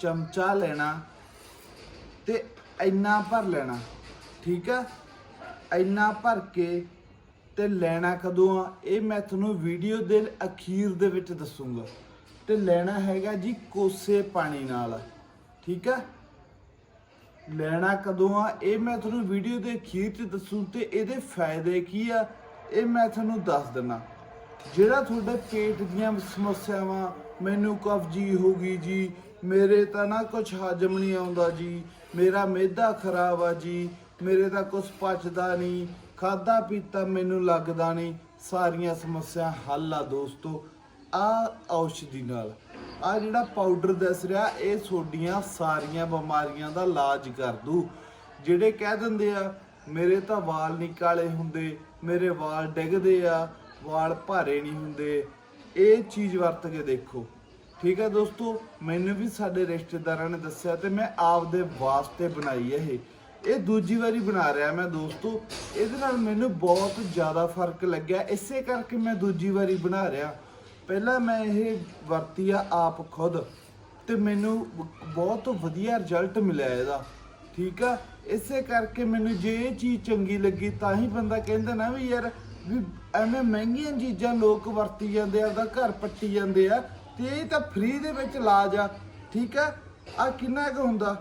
ਚਮਚਾ ਲੈਣਾ ਤੇ ਇੰਨਾ ਭਰ ਲੈਣਾ, ਠੀਕ ਆ? ਇੰਨਾ ਭਰ ਕੇ ਤੇ ਲੈਣਾ ਕਦੋਂ ਆ? ਇਹ ਮੈਂ ਤੁਹਾਨੂੰ ਵੀਡੀਓ ਦੇ ਅਖੀਰ ਦੇ ਵਿੱਚ ਦੱਸੂਗਾ। ਤੇ ਲੈਣਾ ਹੈਗਾ ਜੀ ਕੋਸੇ ਪਾਣੀ ਨਾਲ, ਠੀਕ ਆ? ਲੈਣਾ ਕਦੋਂ ਆ? ਇਹ ਮੈਂ ਤੁਹਾਨੂੰ ਵੀਡੀਓ ਦੇ ਅਖੀਰ 'ਚ ਦੱਸੂ ਤੇ ਇਹਦੇ ਫਾਇਦੇ ਕੀ ਆ? ਇਹ ਮੈਂ ਤੁਹਾਨੂੰ ਦੱਸ ਦਿੰਨਾ। ਜਿਹੜਾ ਤੁਹਾਡੇ ਪੇਟ ਦੀਆਂ ਸਮੱਸਿਆਵਾਂ, ਮੈਨੂੰ ਕਬਜੀ ਹੋ ਗਈ ਜੀ ਮੇਰੇ ਤਾਂ ਨਾ ਕੁਝ ਹਜਮ ਨਹੀਂ ਆਉਂਦਾ ਜੀ। ਮੇਰਾ ਮਿਹਦਾ ਖਰਾਬ ਆ ਜੀ। ਮੇਰੇ ਤਾਂ ਕੁਝ ਪਚਦਾ ਨਹੀਂ। ਖਾਦਾ ਪੀਤਾ ਮੈਨੂੰ ਲੱਗਦਾ ਨਹੀਂ। ਸਾਰੀਆਂ ਸਮੱਸਿਆ ਹੱਲ ਆ ਦੋਸਤੋ। ਆ ਔਸ਼ਧੀ ਨਾਲ। ਆ ਜਿਹੜਾ ਪਾਊਡਰ ਦੱਸ ਰਿਹਾ, ਇਹ ਤੁਹਾਡੀਆਂ ਸਾਰੀਆਂ ਬਿਮਾਰੀਆਂ ਦਾ ਇਲਾਜ ਕਰ ਦੂ। ਜਿਹੜੇ ਕਹਿ ਦਿੰਦੇ ਆ, ਮੇਰੇ ਤਾਂ ਵਾਲ ਨਹੀਂ ਕਾਲੇ ਹੁੰਦੇ। ਮੇਰੇ ਵਾਲ ਡਿੱਗਦੇ ਆ। ਵਾਲ ਭਾਰੇ ਨਹੀਂ ਹੁੰਦੇ। ਇਹ ਚੀਜ਼ ਵਰਤ ਕੇ ਦੇਖੋ। ਠੀਕ ਹੈ ਦੋਸਤੋ, ਮੈਨੂੰ ਵੀ ਸਾਡੇ ਰਿਸ਼ਤੇਦਾਰਾਂ ਨੇ ਦੱਸਿਆ ਤੇ ਮੈਂ ਆਪ ਦੇ ਵਾਸਤੇ ਬਣਾਈ ਹੈ ਇਹ। ਇਹ ਦੂਜੀ ਵਾਰੀ ਬਣਾ ਰਿਹਾ ਮੈਂ ਦੋਸਤੋ। ਇਹਦੇ ਨਾਲ ਮੈਨੂੰ ਬਹੁਤ ਜ਼ਿਆਦਾ ਫ਼ਰਕ ਲੱਗਿਆ। ਇਸੇ ਕਰਕੇ ਮੈਂ ਦੂਜੀ ਵਾਰੀ ਬਣਾ ਰਿਹਾ। ਪਹਿਲਾਂ ਮੈਂ ਇਹ ਵਰਤੀ ਆ ਆਪ ਖੁਦ ਤੇ ਮੈਨੂੰ ਬਹੁਤ ਵਧੀਆ ਰਿਜ਼ਲਟ ਮਿਲਿਆ ਇਹਦਾ। ਠੀਕ ਆ? ਇਸੇ ਕਰਕੇ ਮੈਨੂੰ ਜੇ ਇਹ ਚੀਜ਼ ਚੰਗੀ ਲੱਗੀ ਤਾਂ ਹੀ ਬੰਦਾ ਕਹਿੰਦਾ ਨਾ ਵੀ ਯਾਰ ਵੀ ਐਵੇਂ ਮਹਿੰਗੀਆਂ ਚੀਜ਼ਾਂ ਲੋਕ ਵਰਤੀ ਜਾਂਦੇ ਆ ਉਹਦਾ ਘਰ ਪੱਟੀ ਜਾਂਦੇ ਆ। ਤੇ ਇਹ ਤਾਂ ਫ੍ਰੀ ਦੇ ਵਿੱਚ ਇਲਾਜ ਆ, ਠੀਕ ਹੈ? ਆ ਕਿੰਨਾ ਕੁ ਹੁੰਦਾ?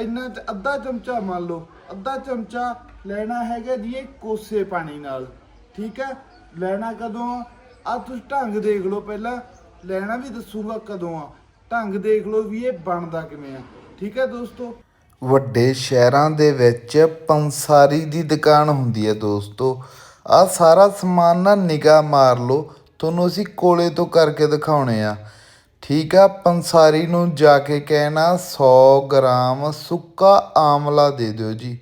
ਇੰਨਾ ਚ ਅੱਧਾ ਚਮਚਾ ਮੰਨ ਲਓ, ਅੱਧਾ ਚਮਚਾ ਲੈਣਾ ਹੈਗਾ ਜੀ ਇਹ ਕੋਸੇ ਪਾਣੀ ਨਾਲ, ਠੀਕ ਹੈ? ਲੈਣਾ ਕਦੋਂ ਆ? ਆਹ ਤੁਸੀਂ ਢੰਗ ਦੇਖ ਲਓ ਪਹਿਲਾਂ, ਲੈਣਾ ਵੀ ਦੱਸੂਗਾ ਕਦੋਂ ਆ। ਢੰਗ ਦੇਖ ਲਓ ਵੀ ਇਹ ਬਣਦਾ ਕਿਵੇਂ ਆ, ਠੀਕ ਹੈ ਦੋਸਤੋ? ਵੱਡੇ ਸ਼ਹਿਰਾਂ ਦੇ ਵਿੱਚ ਪੰਸਾਰੀ ਦੀ ਦੁਕਾਨ ਹੁੰਦੀ ਹੈ ਦੋਸਤੋ। ਆ ਸਾਰਾ ਸਮਾਨ ਨਾ ਨਿਗਾਹ ਮਾਰ ਲਓ ਤੁਹਾਨੂੰ ਅਸੀਂ ਕੋਲੇ ਤੋਂ ਕਰਕੇ ਦਿਖਾਉਣੇ ਆ। ਠੀਕ ਆ, ਪੰਸਾਰੀ ਨੂੰ ਜਾ ਕੇ ਕਹਿਣਾ 100 ਗ੍ਰਾਮ ਸੁੱਕਾ ਆਮਲਾ ਦੇ ਦਿਓ ਜੀ।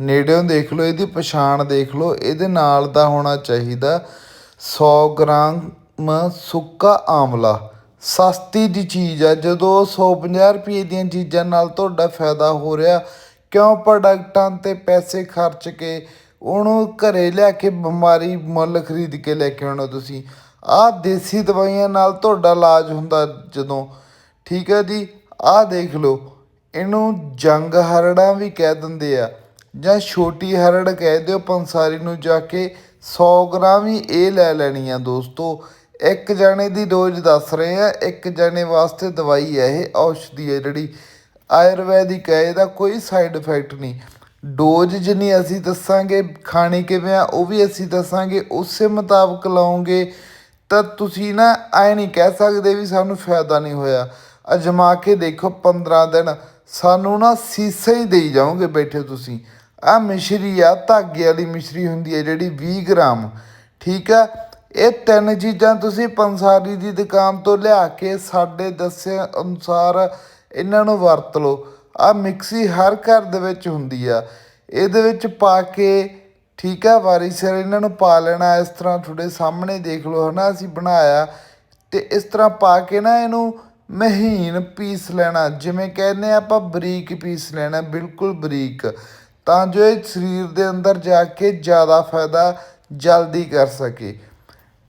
ਨੇੜਿਓਂ ਦੇਖ ਲਓ, ਇਹਦੀ ਪਛਾਣ ਦੇਖ ਲਓ, ਇਹਦੇ ਨਾਲ ਦਾ ਹੋਣਾ ਚਾਹੀਦਾ 100 ਗ੍ਰਾਮ ਸੁੱਕਾ ਆਮਲਾ। ਸਸਤੀ ਦੀ ਚੀਜ਼ ਆ, ਜਦੋਂ 150 ਰੁਪਏ ਦੀਆਂ ਚੀਜ਼ਾਂ ਨਾਲ ਤੁਹਾਡਾ ਫਾਇਦਾ ਹੋ ਰਿਹਾ, ਕਿਉਂ ਪ੍ਰੋਡਕਟਾਂ ਤੇ ਪੈਸੇ ਖਰਚ ਕੇ ਉਹਨੂੰ ਘਰੇ ਲਿਆ ਕੇ ਬਿਮਾਰੀ ਮੁੱਲ ਖਰੀਦ ਕੇ ਲੈ ਕੇ ਆਉਣਾ ਤੁਸੀਂ। ਆਹ ਦੇਸੀ ਦਵਾਈਆਂ ਨਾਲ ਤੁਹਾਡਾ ਇਲਾਜ ਹੁੰਦਾ ਜਦੋਂ। ਠੀਕ ਹੈ ਜੀ? ਆਹ ਦੇਖ ਲਓ। ਇਹਨੂੰ ਜੰਗ ਹਰੜਾਂ ਵੀ ਕਹਿ ਦਿੰਦੇ ਆ। ਜਾਂ ਛੋਟੀ ਹਰੜ ਕਹਿ ਦਿਓ ਪੰਸਾਰੀ ਨੂੰ ਜਾ ਕੇ। 100 ਗ੍ਰਾਮ ਹੀ ਇਹ ਲੈ ਲੈਣੀ ਆ ਦੋਸਤੋ। ਇੱਕ ਜਣੇ ਦੀ ਡੋਜ਼ ਦੱਸ ਰਹੇ ਆ। ਇੱਕ ਜਣੇ ਵਾਸਤੇ ਦਵਾਈ ਹੈ ਇਹ। ਔਸ਼ਧੀ ਹੈ ਜਿਹੜੀ। ਆਯੁਰਵੈਦਿਕ ਹੈ ਇਹਦਾ ਕੋਈ ਸਾਈਡ ਇਫੈਕਟ ਨਹੀਂ। ਡੋਜ਼ ਜਿੰਨੀ ਅਸੀਂ ਦੱਸਾਂਗੇ, ਖਾਣੀ ਕਿਵੇਂ ਆ, ਉਹ ਵੀ ਅਸੀਂ ਦੱਸਾਂਗੇ, ਉਸੇ ਮੁਤਾਬਕ ਲਾਓਗੇ ਤਾਂ ਤੁਸੀਂ ਨਾ ਐ ਨਹੀਂ ਕਹਿ ਸਕਦੇ ਵੀ ਸਾਨੂੰ ਫਾਇਦਾ ਨਹੀਂ ਹੋਇਆ। ਅਜਮਾ ਕੇ ਦੇਖੋ 15 ਦਿਨ, ਸਾਨੂੰ ਨਾ ਸੀਸੇ ਹੀ ਦੇਈ ਜਾਓਗੇ ਬੈਠੇ ਤੁਸੀਂ। ਆ ਮਿਸ਼ਰੀ ਆ, ਧਾਗੇ ਵਾਲੀ ਮਿਸ਼ਰੀ ਹੁੰਦੀ ਹੈ ਜਿਹੜੀ 20 ਗ੍ਰਾਮ। ਠੀਕ ਆ? ਇਹ ਤਿੰਨ ਚੀਜ਼ਾਂ ਤੁਸੀਂ ਪੰਸਾਰੀ ਦੀ ਦੁਕਾਨ ਤੋਂ ਲਿਆ ਕੇ ਸਾਡੇ ਦੱਸੇ ਅਨੁਸਾਰ ਇਹਨਾਂ ਨੂੰ ਵਰਤ ਲਓ। ਆ ਮਿਕਸੀ ਹਰ ਘਰ ਦੇ ਵਿੱਚ ਹੁੰਦੀ ਆ। ਇਹਦੇ ਵਿੱਚ ਪਾ ਕੇ ਠੀਕ ਆ, ਵਾਰੀ ਸਿਰ ਇਹਨਾਂ ਨੂੰ ਪਾ ਲੈਣਾ, ਇਸ ਤਰ੍ਹਾਂ ਤੁਹਾਡੇ ਸਾਹਮਣੇ ਦੇਖ ਲਓ, ਹਨਾ, ਅਸੀਂ ਬਣਾਇਆ। ਤੇ ਇਸ ਤਰ੍ਹਾਂ ਪਾ ਕੇ ਨਾ ਇਹਨੂੰ ਮਹੀਨ ਪੀਸ ਲੈਣਾ, ਜਿਵੇਂ ਕਹਿੰਦੇ ਆ ਆਪਾਂ ਬਰੀਕ ਪੀਸ ਲੈਣਾ, ਬਿਲਕੁਲ ਬਰੀਕ। ਤਾਂ ਜੋ ਇਹ ਸਰੀਰ ਦੇ ਅੰਦਰ ਜਾ ਕੇ ਜ਼ਿਆਦਾ ਫਾਇਦਾ ਜਲਦੀ ਕਰ ਸਕੇ।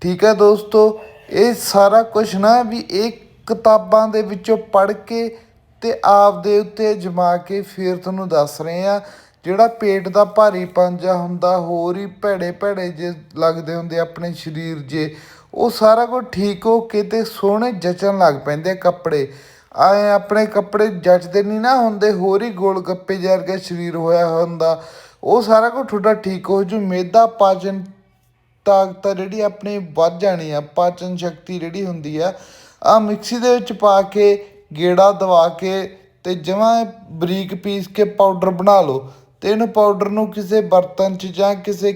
ਠੀਕ ਹੈ ਦੋਸਤੋ, ਇਹ ਸਾਰਾ ਕੁਝ ਨਾ ਵੀ ਇਹ ਕਿਤਾਬਾਂ ਦੇ ਵਿੱਚੋਂ ਪੜ੍ਹ ਕੇ ਤੇ ਆਪ ਦੇ ਉੱਤੇ ਜਮਾ ਕੇ ਫਿਰ ਤੁਹਾਨੂੰ ਦੱਸ ਰਹੇ ਆ ਜਿਹੜਾ ਪੇਟ ਦਾ ਭਾਰੀ ਜਿਹਾ ਹੁੰਦਾ, ਹੋਰ ਹੀ ਭੈੜੇ ਭੈੜੇ ਜੇ ਲੱਗਦੇ ਹੁੰਦੇ ਆਪਣੇ ਸਰੀਰ ਜੇ, ਉਹ ਸਾਰਾ ਕੁਝ ਠੀਕ ਹੋ ਕੇ ਤੇ ਸੋਹਣੇ ਜਚਣ ਲੱਗ ਪੈਂਦੇ ਆ ਕੱਪੜੇ। ਆਏ ਆਪਣੇ ਕੱਪੜੇ ਜਚਦੇ ਨਹੀਂ ਨਾ ਹੁੰਦੇ, ਹੋਰ ਹੀ ਗੋਲ ਗੱਪੇ ਜਿਹੇ ਵਰਗਾ ਸਰੀਰ ਹੋਇਆ ਹੁੰਦਾ। ਉਹ ਸਾਰਾ ਕੁਝ ਤੁਹਾਡਾ ਠੀਕ ਹੋ ਜੂ। ਮੇਦਾ ਪਾਚਨ ਤਾਕਤ ਜਿਹੜੀ ਆਪਣੀ ਵੱਧ ਜਾਣੀ ਆ, ਪਾਚਨ ਸ਼ਕਤੀ ਜਿਹੜੀ ਹੁੰਦੀ ਆ ਆ ਮਿਕਸੀ ਦੇ ਵਿੱਚ ਪਾ ਕੇ ਗੇੜਾ ਦਵਾ ਕੇ ਤੇ ਜਮਾਂ ਬਰੀਕ ਪੀਸ ਕੇ ਪਾਊਡਰ ਬਣਾ ਲਓ ਤੇ ਇਹਨੂੰ ਪਾਊਡਰ ਨੂੰ ਕਿਸੇ ਬਰਤਨ 'ਚ ਜਾਂ ਕਿਸੇ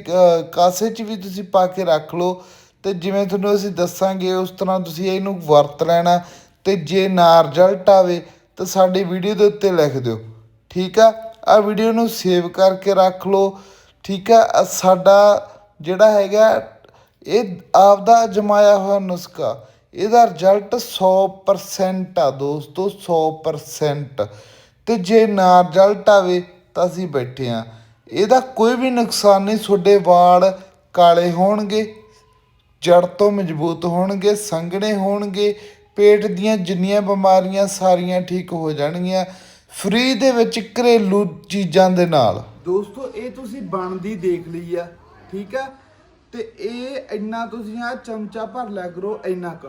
ਕਾਸੇ 'ਚ ਵੀ ਤੁਸੀਂ ਪਾ ਕੇ ਰੱਖ ਲਓ ਤੇ ਜਿਵੇਂ ਤੁਹਾਨੂੰ ਅਸੀਂ ਦੱਸਾਂਗੇ ਉਸ ਤਰ੍ਹਾਂ ਤੁਸੀਂ ਇਹਨੂੰ ਵਰਤ ਲੈਣਾ ਤੇ ਜੇ ਨਾ ਰਿਜ਼ਲਟ ਆਵੇ ਤਾਂ ਸਾਡੀ ਵੀਡੀਓ ਦੇ ਉੱਤੇ ਲਿਖ ਦਿਓ, ਠੀਕ ਆ? ਆ ਵੀਡੀਓ ਨੂੰ ਸੇਵ ਕਰਕੇ ਰੱਖ ਲਓ, ਠੀਕ ਆ? ਸਾਡਾ ਜਿਹੜਾ ਹੈਗਾ, ਇਹ ਆਪਦਾ ਅਜਮਾਇਆ ਹੋਇਆ ਨੁਸਖਾ ਇਹਦਾ ਰਿਜ਼ਲਟ 100% ਆ ਦੋਸਤੋ 100% ਤੇ ਜੇ ਨਾ ਰਿਜ਼ਲਟ ਆਵੇ ਤਾਂ ਅਸੀਂ ਬੈਠੇ ਆ। ਇਹਦਾ ਕੋਈ ਵੀ ਨੁਕਸਾਨ ਨਹੀਂ, ਤੁਹਾਡੇ ਵਾਲ ਕਾਲੇ ਹੋਣਗੇ ਜੜ ਤੋਂ ਮਜ਼ਬੂਤ ਹੋਣਗੇ, ਸੰਘਣੇ ਹੋਣਗੇ, ਪੇਟ ਦੀਆਂ ਜਿੰਨੀਆਂ ਬਿਮਾਰੀਆਂ ਸਾਰੀਆਂ ਠੀਕ ਹੋ ਜਾਣਗੀਆਂ ਫ੍ਰੀ ਦੇ ਵਿੱਚ ਘਰੇਲੂ ਚੀਜ਼ਾਂ ਦੇ ਨਾਲ। ਦੋਸਤੋ, ਇਹ ਤੁਸੀਂ ਬਣਦੀ ਦੇਖ ਲਈ ਆ, ਠੀਕ ਆ? ਤੇ ਇਹ ਇੰਨਾ ਤੁਸੀਂ ਆ ਚਮਚਾ ਭਰ ਲਿਆ ਕਰੋ, ਇੰਨਾ ਕੁ।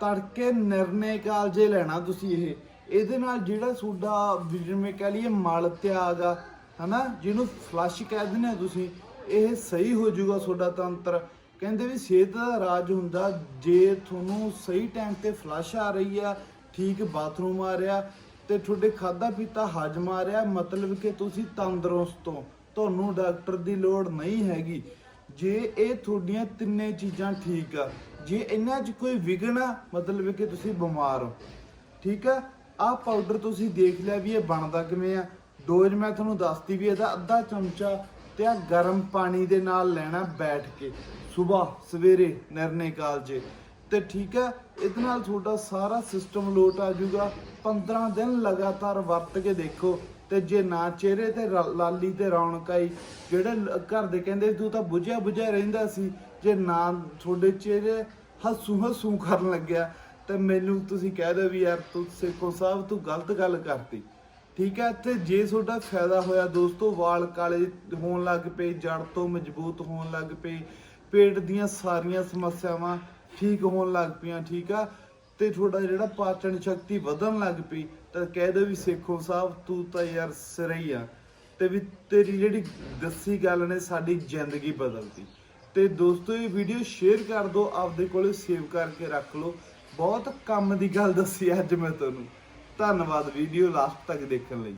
ਤੜਕੇ ਨਿਰਣੇ ਕਾਲਜੇ ਲੈਣਾ ਤੁਸੀਂ ਇਹ, ਇਹਦੇ ਨਾਲ ਜਿਹੜਾ ਤੁਹਾਡਾ ਜਿਵੇਂ ਕਹ ਲਈਏ ਮਲ ਤਿਆਗ ਆ, ਹਨਾ? ਜਿਹਨੂੰ ਫਲਸ਼ ਕਹਿ ਦਿੰਦੇ ਆ ਤੁਸੀਂ, ਇਹ ਸਹੀ ਹੋ ਜਾਊਗਾ ਤੁਹਾਡਾ ਤੰਤਰ। ਕਹਿੰਦੇ ਵੀ ਸਿਹਤ ਦਾ ਰਾਜ ਹੁੰਦਾ, ਜੇ ਤੁਹਾਨੂੰ ਸਹੀ ਟਾਈਮ ਤੇ ਫਲਸ਼ ਆ ਰਹੀ ਆ, ਠੀਕ ਬਾਥਰੂਮ ਆ ਰਿਹਾ, ਤੇ ਤੁਹਾਡੇ ਖਾਦਾ ਪੀਤਾ ਹਜਮ ਆ ਰਿਹਾ, ਮਤਲਬ ਕਿ ਤੁਸੀਂ ਤੰਦਰੁਸਤ ਹੋ। ਤੁਹਾਨੂੰ ਡਾਕਟਰ ਦੀ ਲੋੜ ਨਹੀਂ ਹੈਗੀ। ਜੇ ਇਹ ਤੁਹਾਡੀਆਂ ਤਿੰਨੇ ਚੀਜ਼ਾਂ ਠੀਕ ਆ ਜੇ ਇਹਨਾਂ 'ਚ ਕੋਈ ਵਿਘਨ ਆ ਮਤਲਬ ਕਿ ਤੁਸੀਂ ਬਿਮਾਰ ਹੋ। ਠੀਕ ਆ? ਆਹ ਪਾਊਡਰ ਤੁਸੀਂ ਦੇਖ ਲਿਆ ਵੀ ਇਹ ਬਣਦਾ ਕਿਵੇਂ ਆ। ਡੋਜ਼ ਮੈਂ ਤੁਹਾਨੂੰ ਦੱਸਤੀ ਵੀ ਇਹਦਾ ਅੱਧਾ ਚਮਚਾ ਤੇ ਆ ਗਰਮ ਪਾਣੀ ਦੇ ਨਾਲ ਲੈਣਾ ਬੈਠ ਕੇ। ਸਵੇਰ ਸਵੇਰੇ, ਨਿਰਣੇ ਕਾਲ 'ਚ। ਤੇ ਠੀਕ ਹੈ ਇਹਦੇ ਨਾਲ ਤੁਹਾਡਾ ਸਾਰਾ ਸਿਸਟਮ ਲੋਟ ਆ ਜਾਊਗਾ। 15 ਦਿਨ ਲਗਾਤਾਰ ਵਰਤ ਕੇ ਦੇਖੋ। ਤੇ ਜੇ ਨਾ ਚਿਹਰੇ ਤੇ ਰ- ਲਾਲੀ ਤੇ ਰੌਣਕ ਆਈ, ਜਿਹੜੇ ਘਰ ਦੇ ਕਹਿੰਦੇ ਤੂੰ ਤਾਂ ਬੁਝਿਆ ਬੁਝਿਆ ਰਹਿੰਦਾ ਸੀ। ਜੇ ਨਾ ਤੁਹਾਡੇ ਚਿਹਰੇ ਹੱਸੂ ਹੱਸੂ ਕਰਨ ਲੱਗਿਆ, ਤੇ ਮੈਨੂੰ ਤੁਸੀਂ ਕਹਿ ਦਿਓ ਵੀ ਯਾਰ ਤੂੰ ਸੇਖੋ ਸਾਹਿਬ, ਤੂੰ ਗਲਤ ਗੱਲ ਕਰਤੀ। ਠੀਕ ਹੈ ਤੇ ਜੇ ਤੁਹਾਡਾ ਫਾਇਦਾ ਹੋਇਆ ਦੋਸਤੋ, ਵਾਲ ਕਾਲੇ ਹੋਣ ਲੱਗ ਪਏ ਜੜ ਤੋਂ ਮਜ਼ਬੂਤ ਹੋਣ ਲੱਗ ਪਏ, ਪੇਟ ਦੀਆਂ ਸਾਰੀਆਂ ਸਮੱਸਿਆਵਾਂ ਠੀਕ ਹੋਣ ਲੱਗ ਪਈਆਂ, ਠੀਕ ਆ? ਤੇ ਤੁਹਾਡਾ ਜਿਹੜਾ ਪਾਚਨ ਸ਼ਕਤੀ ਵਧਣ ਲੱਗ ਪਈ, ਤਾਂ ਕਹਿ ਦਿਓ ਵੀ ਸੇਖੋ ਸਾਹਿਬ, ਤੂੰ ਤਾਂ ਯਾਰ ਸਿਰ ਹੀ ਆ। ਤੇ ਵੀ ਤੇਰੀ ਜਿਹੜੀ ਦੱਸੀ ਗੱਲ ਨੇ, ਸਾਡੀ ਜ਼ਿੰਦਗੀ ਬਦਲਤੀ। ਤੇ ਦੋਸਤੋ, ਇਹ ਵੀਡੀਓ ਸ਼ੇਅਰ ਕਰ ਦਿਓ, ਆਪਦੇ ਕੋਲੇ ਸੇਵ ਕਰਕੇ ਰੱਖ ਲਓ। ਬਹੁਤ ਕੰਮ ਦੀ ਗੱਲ ਦੱਸੀ ਅੱਜ ਮੈਂ ਤੁਹਾਨੂੰ। ਧੰਨਵਾਦ ਵੀਡੀਓ ਲਾਸਟ ਤੱਕ ਦੇਖਣ ਲਈ।